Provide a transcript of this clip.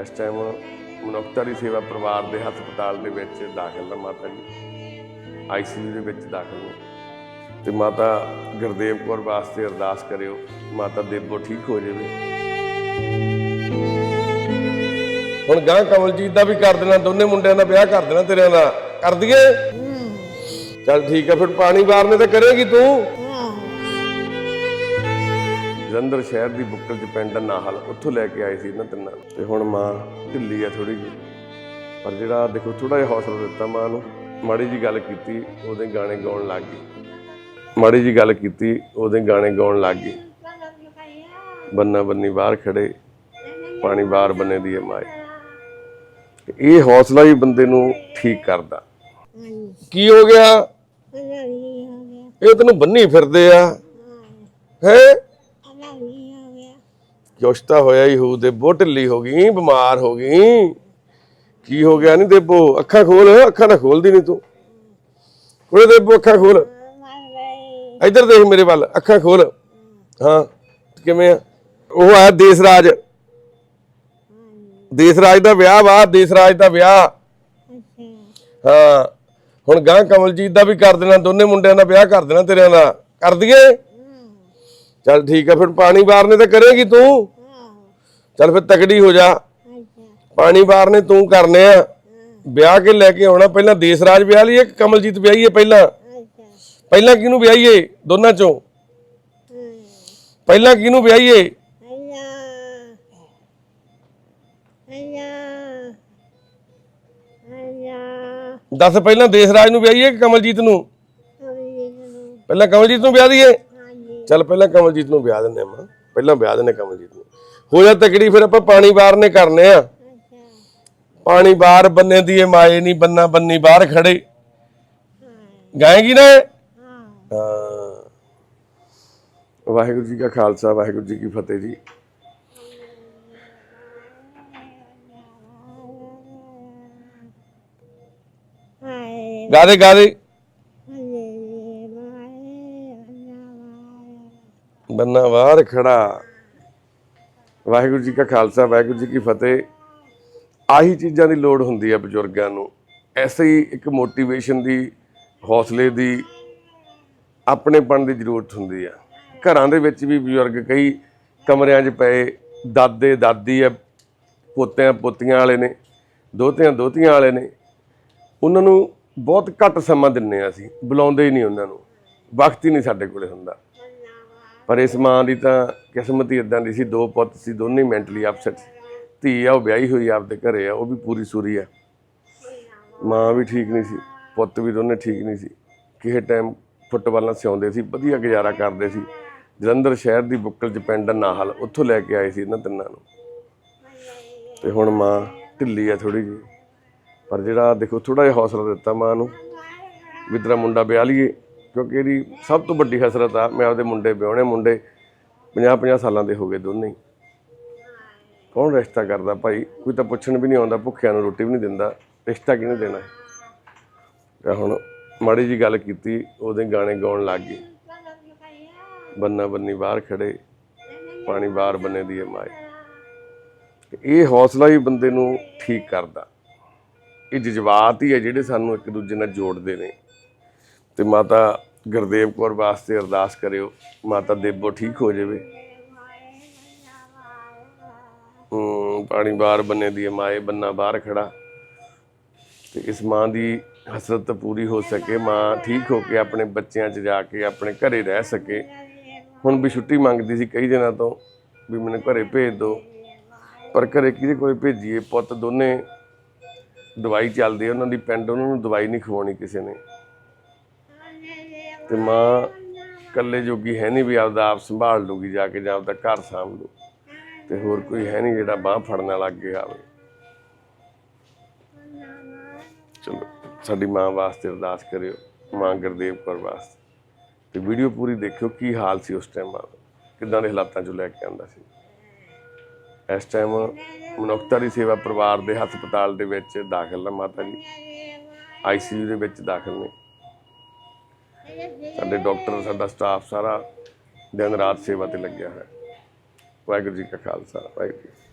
ਇਸ ਟਾਈਮ ਮਨੁੱਖਤਾ ਦੀ ਸੇਵਾ ਪਰਿਵਾਰ ਦੇ ਹਸਪਤਾਲ ਦੇ ਵਿੱਚ ਦਾਖਲ ਹੈ ਮਾਤਾ ਜੀ। ਆਈਸੀਯੂ ਦੇ ਵਿੱਚ ਦਾਖਲ ਨੇ। ਤੇ ਮਾਤਾ ਗੁਰਦੇਵ ਕੌਰ ਵਾਸਤੇ ਅਰਦਾਸ ਕਰਿਓ ਮਾਤਾ ਦੇਵੋ ਠੀਕ ਹੋ ਜਾਵੇ। ਹੁਣ ਗਾਂ ਕਮਲਜੀਤ ਦਾ ਵੀ ਕਰ ਦੇਣਾ ਦੋਨੇ ਮੁੰਡਿਆਂ ਦਾ ਵਿਆਹ ਕਰ ਦੇਣਾ ਤੇਰਿਆਂ ਦਾ। ਕਰ ਦਈਏ? ਚੱਲ ਠੀਕ ਆ ਫਿਰ ਪਾਣੀ ਵਾਰਨੇ ਤੇ ਕਰੇਗੀ ਤੂੰ। ਜਲੰਧਰ ਸ਼ਹਿਰ ਦੀ ਬੁੱਕਲ ਚ ਪਿੰਡ ਨਾਹਲ ਉੱਥੋਂ ਲੈ ਕੇ ਆਏ ਸੀ ਇਹਨਾਂ ਤਿੰਨਾਂ। ਤੇ ਹੁਣ ਮਾਂ ਢਿੱਲੀ ਆ ਥੋੜੀ ਜਿਹੀ। ਪਰ ਜਿਹੜਾ ਦੇਖੋ ਥੋੜਾ ਜਿਹਾ ਹੌਸਲਾ ਦਿੱਤਾ ਮਾਂ ਨੂੰ। ਮਾੜੀ ਜੀ ਗੱਲ ਕੀਤੀ ਉਹਦੇ ਗਾਣੇ ਗਾਉਣ ਲੱਗ ਗਈ। ਮਾੜੀ ਜੀ ਗੱਲ ਕੀਤੀ ਉਹਦੇ ਗਾਣੇ ਗਾਉਣ ਲੱਗ ਗਈ। ਬੰਨਾ ਬੰਨੀ ਬਾਹਰ ਖੜੇ ਪਾਣੀ ਬਾਹਰ ਬੰਨੇ ਦੀ ਤੇ ਇਹ ਹੌਸਲਾ ਹੀ ਬੰਦੇ ਨੂੰ ਠੀਕ ਕਰਦਾ। ਕੀ ਹੋ ਗਿਆ। ਇਹ ਤੈਨੂੰ ਬੰਨੀ ਫਿਰਦੇ ਆ। ਹੈ? ਜੋਸ਼ਤਾ ਹੋਇਆ ਹੀ ਹੂ ਦੇ ਢਿੱਲੀ ਹੋ ਗਈ, ਬਿਮਾਰ ਹੋ ਗਈ। ਕੀ ਹੋ ਗਿਆ ਨਹੀਂ ਦੇਬੋ? ਅੱਖਾਂ ਖੋਲ, ਅੱਖਾਂ ਤਾਂ ਖੋਲਦੀ ਨਹੀਂ ਤੂੰ। ਕੋਲੇ ਦੇਬੋ, ਅੱਖਾਂ ਖੋਲ। ਇੱਧਰ ਦੇਖ ਮੇਰੇ ਵੱਲ, ਅੱਖਾਂ ਖੋਲ। ਹਾਂ, ਕਿਵੇਂ ਆ? ਉਹ ਆ ਦੇਸ ਰਾਜ ਦੇਸ ਰਾਜ ਦਾ ਵਿਆਹ ਵਾ ਦੇਸ ਰਾਜ ਦਾ ਵਿਆਹ। ਹਾਂ, ਹੁਣ ਗਾਂ ਕਮਲਜੀਤ ਦਾ ਵੀ ਕਰ ਦੇਣਾ, ਦੋਨੇ ਮੁੰਡਿਆਂ ਦਾ ਵਿਆਹ ਕਰ ਦੇਣਾ ਤੇਰਿਆਂ ਦਾ। ਕਰ ਦਈਏ? ਚੱਲ ਠੀਕ ਆ, ਫਿਰ ਪਾਣੀ ਵਾਰਨੇ ਤਾਂ ਕਰੇਗੀ ਤੂੰ। ਚੱਲ ਫਿਰ ਤਕੜੀ ਹੋ ਜਾ। ਪਾਣੀ ਵਾਰਨੇ ਤੂੰ ਕਰਨੇ ਆ। ਵਿਆਹ ਕੇ ਲੈ ਕੇ ਆਉਣਾ ਪਹਿਲਾਂ ਦੇਸ ਰਾਜ ਵਿਆਹ ਲਈਏ ਕਿ ਕਮਲਜੀਤ ਵਿਆਹੀਏ ਪਹਿਲਾਂ? ਪਹਿਲਾਂ ਕਿਹਨੂੰ ਵਿਆਹੀਏ ਦੋਨਾਂ ਚੋਂ? ਪਹਿਲਾਂ ਕਿਹਨੂੰ ਵਿਆਹੀਏ? ਦੱਸ ਪਹਿਲਾਂ ਦੇਸ ਰਾਜ ਨੂੰ ਵਿਆਹੀਏ ਕਿ ਕਮਲਜੀਤ ਨੂੰ? ਪਹਿਲਾਂ ਕਮਲਜੀਤ ਨੂੰ ਵਿਆਹ ਦਈਏ। ਚੱਲ ਪਹਿਲਾਂ ਕਮਲਜੀਤ ਨੂੰ ਵਿਆਹ ਦਿੰਦੇ ਮਾਂ। ਪਹਿਲਾਂ ਵਿਆਹ ਦਿੰਦੇ ਕਮਲਜੀਤ ਨੂੰ। ਹੋ ਜਾ ਤਕੜੀ, ਫਿਰ ਆਪਾਂ ਪਾਣੀ ਬਾਹਰ ਨੇ ਕਰਨੇ ਆ। ਪਾਣੀ ਬਾਹਰ ਬੰਨੇ ਦੀਏ ਮਾਏ ਨਹੀਂ, ਬੰਨਾ ਬੰਨੀ ਬਾਹਰ ਖੜੇ। ਗਾਏਗੀ ਨਾ ਹਾਂ। ਵਾਹਿਗੁਰੂ ਜੀ ਕਾ ਖਾਲਸਾ, ਵਾਹਿਗੁਰੂ ਜੀ ਕੀ ਫਤਿਹ ਜੀ। ਗਾ ਦੇ ਗਾ ਦੇ। ਬੰਨਾ ਬਾਹਰ ਖੜਾ। ਵਾਹਿਗੁਰੂ ਜੀ ਕਾ ਖਾਲਸਾ, ਵਾਹਿਗੁਰੂ ਜੀ ਕੀ ਫਤਿਹ। ਆਹੀ ਚੀਜ਼ਾਂ ਦੀ ਲੋੜ ਹੁੰਦੀ ਹੈ ਬਜ਼ੁਰਗਾਂ ਨੂੰ। ਐਸੇ ਹੀ ਇੱਕ ਮੋਟੀਵੇਸ਼ਨ ਦੀ, ਹੌਸਲੇ ਦੀ, ਆਪਣੇਪਣ ਦੀ ਜ਼ਰੂਰਤ ਹੁੰਦੀ ਆ। ਘਰਾਂ ਦੇ ਵਿੱਚ ਵੀ ਬਜ਼ੁਰਗ ਕਈ ਕਮਰਿਆਂ 'ਚ ਪਏ, ਦਾਦੇ, ਦਾਦੀ ਆ, ਪੋਤਿਆਂ, ਪੋਤੀਆਂ ਵਾਲੇ ਨੇ, ਦੋਤਿਆਂ, ਦੋਤੀਆਂ ਵਾਲੇ ਨੇ। ਉਹਨਾਂ ਨੂੰ ਬਹੁਤ ਘੱਟ ਸਮਾਂ ਦਿੰਨੇ ਆ ਅਸੀਂ, ਬੁਲਾਉਂਦੇ ਹੀ ਨਹੀਂ ਉਹਨਾਂ ਨੂੰ। ਵਕਤ ਹੀ ਨਹੀਂ ਸਾਡੇ ਕੋਲੇ ਹੁੰਦਾ। ਪਰ ਇਸ ਮਾਂ ਦੀ ਤਾਂ ਕਿਸਮਤ ਹੀ ਇਦਾਂ ਦੀ ਸੀ, ਦੋ ਪੁੱਤ ਸੀ, ਦੋਨੇ ਮੈਂਟਲੀ ਅਪਸੈਟ ਧੀ ਆ, ਉਹ ਵਿਆਹੀ ਹੋਈ ਆਪਦੇ ਘਰੇ ਆ, ਉਹ ਵੀ ਪੂਰੀ ਸੂਰੀ ਆ। ਮਾਂ ਵੀ ਠੀਕ ਨਹੀਂ ਸੀ, ਪੁੱਤ ਵੀ ਦੋਨੇ ਠੀਕ ਨਹੀਂ ਸੀ। ਕਿਸੇ ਟਾਈਮ ਫੁੱਟਬਾਲ ਨਾਲ ਸਿਆਉਂਦੇ ਸੀ, ਵਧੀਆ ਗੁਜ਼ਾਰਾ ਕਰਦੇ ਸੀ। ਜਲੰਧਰ ਸ਼ਹਿਰ ਦੀ ਬੁੱਕਲ ਚ ਪਿੰਡ ਨਾਹਲ, ਉੱਥੋਂ ਲੈ ਕੇ ਆਏ ਸੀ ਇਹਨਾਂ ਤਿੰਨਾਂ ਨੂੰ। ਤੇ ਹੁਣ ਮਾਂ ਢਿੱਲੀ ਆ ਥੋੜੀ ਜਿਹੀ। ਪਰ ਜਿਹੜਾ ਦੇਖੋ ਥੋੜਾ ਜਿਹਾ ਹੌਸਲਾ ਦਿੱਤਾ ਮਾਂ ਨੂੰ। ਵੀ ਤੇਰਾ ਮੁੰਡਾ ਵਿਆਹ ਲਈਏ। ਕਿਉਂਕਿ ਇਹਦੀ ਸਭ ਤੋਂ ਵੱਡੀ ਹਸਰਤ ਆ, ਮੈਂ ਆਪਦੇ ਮੁੰਡੇ, ਵਿਆਹਣੇ ਮੁੰਡੇ 50 50 ਸਾਲਾਂ ਦੇ ਹੋ ਗਏ ਦੋਨੇ ਹੀ। ਕੌਣ ਰਿਸ਼ਤਾ ਕਰਦਾ ਭਾਈ? ਕੋਈ ਤਾਂ ਪੁੱਛਣ ਵੀ ਨਹੀਂ ਆਉਂਦਾ, ਭੁੱਖਿਆਂ ਨੂੰ ਰੋਟੀ ਵੀ ਨਹੀਂ ਦਿੰਦਾ। ਰਿਸ਼ਤਾ ਕਿਹਨੇ ਦੇਣਾ? ਤੇ ਹੁਣ ਮਾੜੀ ਜੀ ਗੱਲ ਕੀਤੀ, ਉਹਦੇ ਗਾਣੇ ਗਾਉਣ ਲੱਗ ਗਈ। ਬੰਨਾ ਬੰਨੀ ਬਾਹਰ ਖੜੇ, ਪਾਣੀ ਬਾਹਰ ਬੰਨੇ ਦੀ ਹੈ ਮਾਏ। ਇਹ ਹੌਸਲਾ ਹੀ ਬੰਦੇ ਨੂੰ ਠੀਕ ਕਰਦਾ। ਇਹ ਜਜ਼ਬਾਤ ਹੀ ਹੈ ਜਿਹੜੇ ਸਾਨੂੰ ਇੱਕ ਦੂਜੇ ਨਾਲ ਜੋੜਦੇ ਨੇ। ਤੇ ਮਾਤਾ ਗੁਰਦੇਵ ਕੌਰ ਵਾਸਤੇ ਅਰਦਾਸ ਕਰਿਓ, ਮਾਤਾ ਦੇਵੋ ਠੀਕ ਹੋ ਜਾਵੇ। ਪਾਣੀ ਬਾਰ ਬੰਨੇ ਦੀ ਮਾਏ ਬੰਨਾ ਬਾਹਰ ਖੜਾ। ਤੇ ਇਸ ਮਾਂ ਦੀ ਹਸਰਤ ਪੂਰੀ ਹੋ ਸਕੇ, ਮਾਂ ਠੀਕ ਹੋ ਕੇ ਆਪਣੇ ਬੱਚਿਆਂ 'ਚ ਜਾ ਕੇ ਆਪਣੇ ਘਰੇ ਰਹਿ ਸਕੇ। ਹੁਣ ਵੀ ਛੁੱਟੀ ਮੰਗਦੀ ਸੀ ਕਈ ਦਿਨਾਂ ਤੋਂ, ਵੀ ਮੈਨੂੰ ਘਰੇ ਭੇਜ ਦਿਓ ਪਰ ਘਰੇ ਕਿਹਦੇ ਕੋਲ ਭੇਜੀਏ? ਪੁੱਤ ਦੋਨੇ ਦਵਾਈ ਚੱਲਦੀ ਉਹਨਾਂ ਦੀ ਪਿੰਡ ਉਹਨਾਂ ਨੂੰ ਦਵਾਈ ਨਹੀਂ ਖਵਾਉਣੀ ਕਿਸੇ ਨੇ। ਤੇ ਮਾਂ ਇਕੱਲੇ ਜੋਗੀ ਹੈ ਨਹੀਂ ਵੀ ਆਪਦਾ ਆਪ ਸੰਭਾਲ ਲੂਗੀ ਜਾ ਕੇ, ਜਾਂ ਆਪਦਾ ਘਰ ਸਾਂਭ ਲੂ। ਤੇ ਹੋਰ ਕੋਈ ਹੈ ਨਹੀਂ ਜਿਹੜਾ ਬਾਹ ਫੜਨ ਵਾਲਾ ਅੱਗੇ ਆਵੇ। ਚਲੋ, ਸਾਡੀ ਮਾਂ ਵਾਸਤੇ ਅਰਦਾਸ ਕਰਿਓ, ਮਾਂ ਗੁਰਦੇਵ ਕੌਰ ਵਾਸਤੇ। ਤੇ ਵੀਡੀਓ ਪੂਰੀ ਦੇਖਿਓ, ਕੀ ਹਾਲ ਸੀ ਉਸ ਟਾਈਮ ਦਾ ਕਿੱਦਾਂ ਦੇ ਹਾਲਾਤਾਂ ਚੋਂ ਲੈ ਕੇ ਆਂਦਾ ਸੀ? ਇਸ ਟਾਈਮ ਮਨੁੱਖਤਾ ਦੀ ਸੇਵਾ ਪਰਿਵਾਰ ਦੇ ਹਸਪਤਾਲ ਦੇ ਵਿੱਚ ਦਾਖਲ ਨੇ ਮਾਤਾ ਜੀ। ਆਈਸੀਯੂ ਦੇ ਵਿੱਚ ਦਾਖਲ ਨੇ। ਸਾਡੇ ਡਾਕਟਰ, ਸਾਡਾ ਸਟਾਫ ਸਾਰਾ ਦਿਨ ਰਾਤ ਸੇਵਾ ਤੇ ਲੱਗਿਆ ਹੈ ਵਾਹਿਗੁਰੂ ਜੀ ਕਾ ਖਾਲਸਾ, ਵਾਹਿਗੁਰੂ ਜੀ